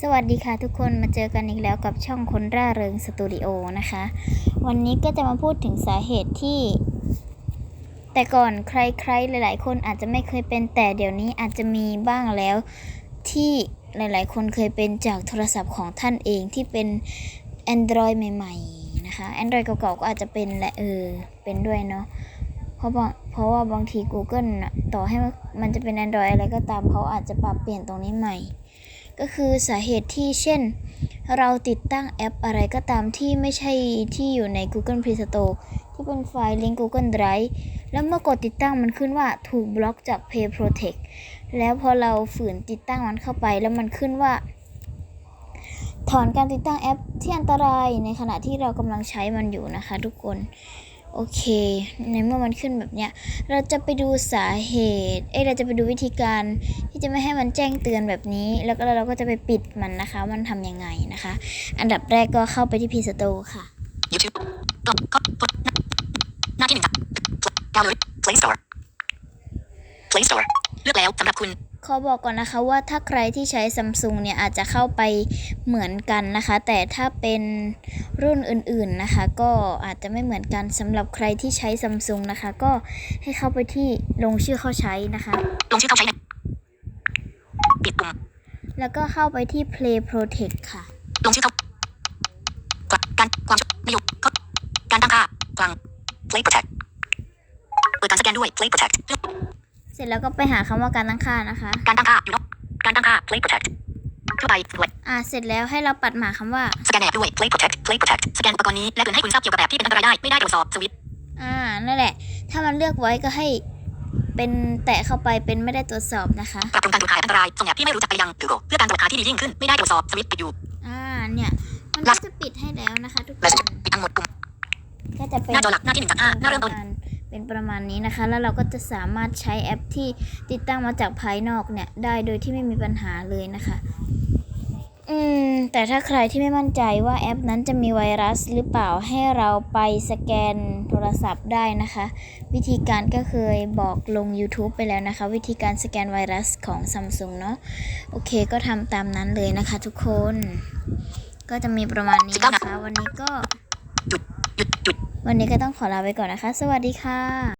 สวัสดีค่ะทุกคนมาเจอกันอีกแล้วกับช่องคนร่าเริงสตูดิโอนะคะ วันนี้ก็จะมาพูดถึงสาเหตุที่ แต่ก่อนใครๆ หลาย ๆ คนอาจจะไม่เคยเป็นแต่เดี๋ยวนี้อาจจะมีบ้างแล้วที่หลายๆ คนเคยเป็นจากโทรศัพท์ของท่านเองที่เป็น Android ใหม่ ๆ นะคะ Android เก่าๆ ก็อาจจะเป็นแหละเออ เป็นด้วยเนาะเพราะบาเพราะว่าบางที Google ต่อให้มันจะเป็น Android อะไรก็ตามเขาอาจจะปรับเปลี่ยนตรงนี้ใหม่ ก็คือสาเหตุที่เช่น เราติดตั้งแอปอะไรก็ตามที่ไม่ใช่ที่อยู่ใน Google Play Store ที่เป็นไฟล์ลิงก์ Google Drive แล้วเมื่อกดติดตั้งมันขึ้นว่าถูกบล็อกจาก Play Protect แล้วพอเราฝืนติดตั้งมันเข้าไป แล้วมันขึ้นว่า ถอนการติดตั้งแอปที่อันตรายในขณะที่เรากำลังใช้มันอยู่นะคะทุกคน โอเค ในเมื่อมันขึ้นแบบเนี้ย เราจะไปดูสาเหตุ เอ้เราจะไปดูวิธีการที่จะไม่ให้มันแจ้งเตือนแบบนี้ แล้วก็เราก็จะไปปิดมันนะคะ มันทำยังไงนะคะ อันดับแรกก็เข้าไปที่ Play Store ค่ะ YouTube กล่องก็กดหน้าที่หนึ่งจากดาวน์โหลด Play Store Play Store เลือกแล้วสำหรับคุณ ขอบอกก่อนนะคะว่าถ้าใครที่ใช้ Samsung เนี่ยอาจจะเข้าไปเหมือนกันนะคะ แต่ถ้าเป็นรุ่นอื่นๆนะคะ ก็อาจจะไม่เหมือนกันสำหรับใครที่ใช้ Samsung นะคะ ก็ให้เข้าไปที่ลงชื่อเข้าใช้นะคะ ลงชื่อเข้าใช้ในปิดปุ่มแล้วก็เข้าไปที่ Play Protect ค่ะ ลงชื่อเข้ากลับการความช่วยนิยมเขาการตั้งค่ากลาง Play Protect เปิดการสแกนด้วย Play Protect เลือกเสร็จแล้วก็ไปหาคำว่าการตั้งค่านะคะ การตั้งค่าอยู่นอกการตั้งค่า Play Protect ทั่วไปด้วยอ่า เสร็จแล้วให้เราปัดหมาคำว่า สแกนแอบด้วย Play Protect Play Protect สแกนอุปกรณ์นี้และเตือนให้คุณทราบเกี่ยวกับแบบที่เป็นอันตรายได้ ไม่ได้ตรวจสอบสวิตช์อ่า นั่นแหละ ถ้ามันเลือกไว้ก็ให้เป็นแตะเข้าไปเป็นไม่ได้ตรวจสอบนะคะปรับปรุงการตรวจหาอันตรายส่งแอปที่ไม่รู้จักไปยัง Google เพื่อการตรวจหาที่ดียิ่งขึ้น ไม่ได้ตรวจสอบสวิตช์ปิดอยู่ อ่า เนี่ย มันก็จะปิดให้แล้วนะคะ ทุกคและนปิดทั้งหมดปุ่มก็จะเป็นหน้าจอหลักหน้าที่หนึ่งจากห้าหน้าเริ่มต้น เป็นประมาณนี้นะคะ แล้วเราก็จะสามารถใช้แอปที่ติดตั้งมาจากภายนอกเนี่ย ได้โดยที่ไม่มีปัญหาเลยนะคะอืมแต่ถ้าใครที่ไม่มั่นใจว่าแอปนั้นจะมีไวรัสหรือเปล่าให้เราไปสแกนโทรศัพท์ได้นะคะ วิธีการก็เคยบอกลง YouTube ไปแล้วนะคะ วิธีการสแกนไวรัสของ Samsung เนาะโอเคก็ทำตามนั้นเลยนะคะทุกคน ก็จะมีประมาณนี้นะคะ วันนี้ก็ วันนี้ก็ต้องขอลาไปก่อนนะคะ สวัสดีค่ะ